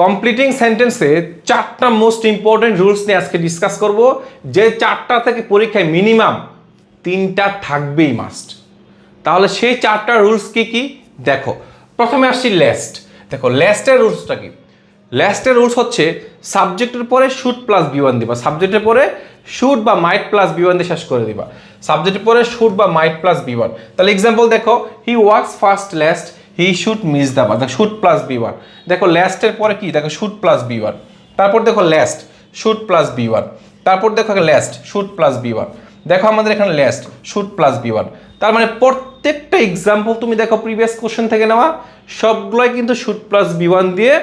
Completing সেন্টেন্সে চারটা most important rules নিয়ে আজকে ডিসকাস করব। যে চারটা থেকে পরীক্ষায় মিনিমাম তিনটা থাকবেই মাস্ট তাহলে সেই চারটা রুলস কি কি? দেখো, প্রথমে আসছি লেস্ট দেখো লেস্টের রুলসটা কি? লেস্টের রুলস হচ্ছে সাবজেক্টের পরে শুট প্লাস বি ওয়ান দিবা। সাবজেক্টের পরে শুট বা মাইট প্লাস বি ওয়ান দিয়ে শেষ করে দিবা। সাবজেক্টের পরে শুট বা মাইট প্লাস বি ওয়ান তাহলে এক্সাম্পল দেখো he works first least he shoot miss the বা দেখো শুট প্লাস বি ওয়ান দেখো লেস্টের পরে কি? দেখো শুট প্লাস বি ওয়ান তারপর দেখো least shoot plus B one তারপর দেখো least shoot plus B one দেখো, আমাদের এখানে least shoot plus B one তার মানে প্রত্যেকটা এক্সাম্পল তুমি দেখো প্রিভিয়াস কোশ্চেন থেকে নেওয়া, সবগুলোই কিন্তু শুট প্লাস বি ওয়ান দিয়ে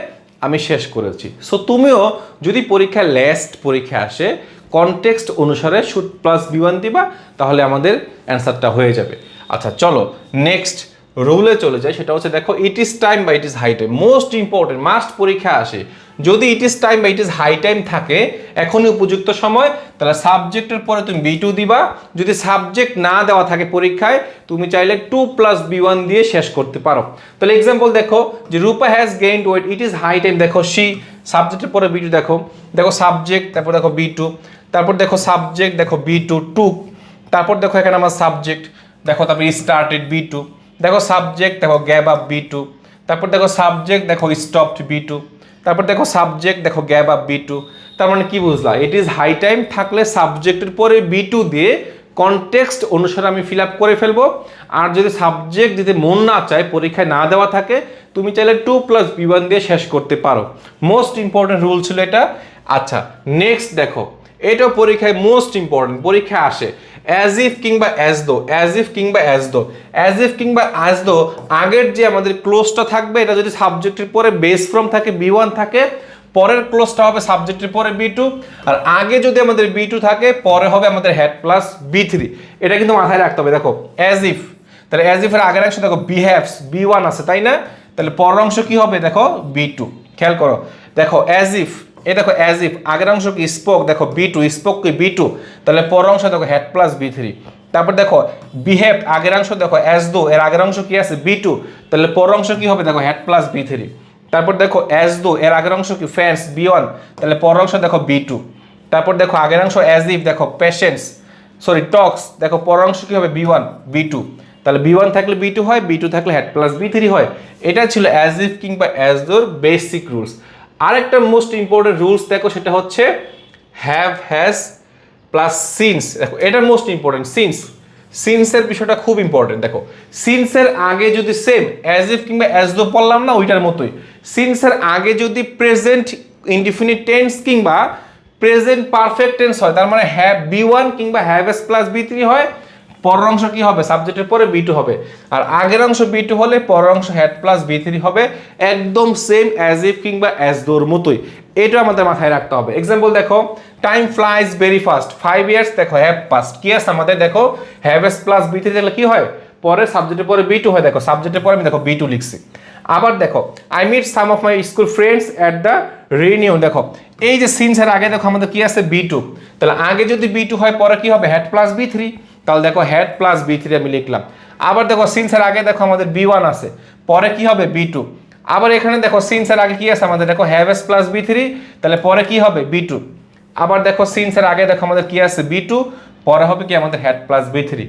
আমি শেষ করেছি। সো তুমিও যদি পরীক্ষায় লেস্ট পরীক্ষা আসে কনটেক্সট অনুসারে শুট প্লাস বি ওয়ান দিবা, তাহলে আমাদের অ্যান্সারটা হয়ে যাবে। আচ্ছা চলো নেক্সট রুলে চলে যায়, সেটা হচ্ছে দেখো ইট ইজ টাইম বা it is high time most important must পরীক্ষা আসে। যদি ইট ইজ টাইম বা ইট ইজ হাই টাইম থাকে, এখনই উপযুক্ত সময়, তাহলে সাবজেক্টের পরে তুমি বি টু দিবা, যদি সাবজেক্ট না দেওয়া থাকে পরীক্ষায়, তুমি চাইলে টু প্লাস বি ওয়ান দিয়ে শেষ করতে পারো। তাহলে এক্সাম্পল দেখো, যে Rupa has gain weight it is high time দেখো সি সাবজেক্টের পরে বি টু দেখো দেখো সাবজেক্ট তারপর দেখো বি টু তারপর দেখো সাবজেক্ট দেখো বি টু টু তারপর দেখো এখানে আমার সাবজেক্ট দেখো তারপর স্টার্টেড বি টু দেখো সাবজেক্ট দেখো গ্যাব আপ বি টু তারপর দেখো সাবজেক্ট দেখো স্টপড বি টু তারপর দেখো সাবজেক্ট দেখো গ্যাব আপ বি টু তার মানে কি বুঝলা? ইট ইজ হাই টাইম থাকলে সাবজেক্টের পরে বি টু দিয়ে কনটেক্সট অনুসারে আমি ফিল আপ করে ফেলব। আর যদি সাবজেক্ট দিতে মন না চায়, পরীক্ষায় না দেওয়া থাকে, তুমি চাইলে টু প্লাস বি ওয়ান দিয়ে শেষ করতে পারো। মোস্ট ইম্পর্টেন্ট রুল ছিল এটা। আচ্ছা নেক্সট দেখো, এটাও পরীক্ষায় মোস্ট ইম্পর্টেন্ট পরীক্ষায় আসে। অ্যাজ ইফ কিংবা অ্যাজ দো অ্যাজ ইফ কিংবা অ্যাজ দো অ্যাজ ইফ কিংবা অ্যাজ দো আগের যে আমাদের ক্লোজটা থাকবে, এটা যদি সাবজেক্টের পরে বেস ফ্রম থাকে বি ওয়ান থাকে, পরের ক্লোজটা হবে সাবজেক্টের পরে বি টু আর আগে যদি আমাদের বি টু থাকে, পরে হবে আমাদের হেড প্লাস বি থ্রি এটা কিন্তু মাথায় রাখতে হবে, দেখো অ্যাজ ইফ তাহলে অ্যাজ ইফের আগের অংশ, দেখো বিহেভস বি ওয়ান আছে, তাই না? তাহলে পরের অংশ কি হবে, দেখো বি টু খেয়াল করো, দেখো অ্যাজ ইফ এ দেখো অ্যাজ ইফ আগের অংশ কি স্পোক দেখো বি টু স্পোক কি বি টু তাহলে পরের অংশ দেখো হেড প্লাস বি থ্রি তারপর দেখো বিহেভ আগের অংশ দেখো অ্যাজ দো এর আগের অংশ কি আছে? বি টু তাহলে পরের অংশ কি হবে? দেখো হেড প্লাস বি থ্রি তারপর দেখো অ্যাজ দো এর আগের অংশ কি? ফ্যান্স বি ওয়ান তাহলে পরের অংশ দেখো বি টু তারপর দেখো, আগের অংশ অ্যাজ ইফ দেখো পেশেন্স সরি টক্স দেখো, পরের অংশ কি হবে? বি ওয়ান বি টু তাহলে বি ওয়ান থাকলে বি টু হয় বি টু থাকলে হেড প্লাস বি থ্রি হয়। এটা ছিল অ্যাজ ইফ কিংবা অ্যাজ দোর বেসিক রুলস আরেকটা মোস্ট ইম্পর্টেন্ট রুলস দেখো, সেটা হচ্ছে হ্যাভ হ্যাজ প্লাস সিন্স দেখো, এটা মোস্ট ইম্পর্টেন্ট সিন্স সিন্সের বিষয়টা খুব ইম্পর্টেন্ট দেখো। সিন্সের আগে যদি সেম অ্যাজ ইফ কিংবা অ্যাজ দো পড়লাম না, ওইটার মতোই। সিন্সের আগে যদি প্রেজেন্ট ইনডিফিনিট টেন্স কিংবা প্রেজেন্ট পারফেক্ট টেন্স হয়, তার মানে হ্যাভ বি ওয়ান কিংবা have S plus B three হয় পরের অংশ কি হবে? সাবজেক্টের পরে বি টু হবে। আর আগের অংশ বি টু হলে পরের অংশ হ্যাড প্লাস বি থ্রি হবে। একদম সেম অ্যাজ ইফ কিংবা অ্যাজ দোর মতোই। এটা আমাদের মাথায় রাখতে হবে। এক্সাম্পল দেখো time flies very fast five years দেখো হ্যাভ পাস্ট কি আছে আমাদের? দেখো have S plus B three দেখলে কি হয়? পরে সাবজেক্টের পরে বি টু হয়। দেখো সাবজেক্টের পরে আমি দেখো বি টু লিখছি। আবার দেখো I meet some of my school friends at the reunion দেখো, এই যে সিনসের আগে দেখো আমাদের কি আছে? বি টু তাহলে আগে যদি বি টু হয়, পরে কি হবে? হ্যাড প্লাস বি থ্রি তাহলে দেখো হেড প্লাস বি থ্রি আমি লিখলাম। আবার দেখো সিনসের আগে দেখো আমাদের বি ওয়ান আছে। পরে কি হবে? বি টু আবার এখানে দেখো সিনসের আগে কি আছে? আমাদের দেখো have S plus B three তাহলে পরে কি হবে? বি টু আবার দেখো সিনসের আগে দেখো আমাদের কি আছে? বি টু পরে হবে কি? আমাদের হেড প্লাস বি থ্রি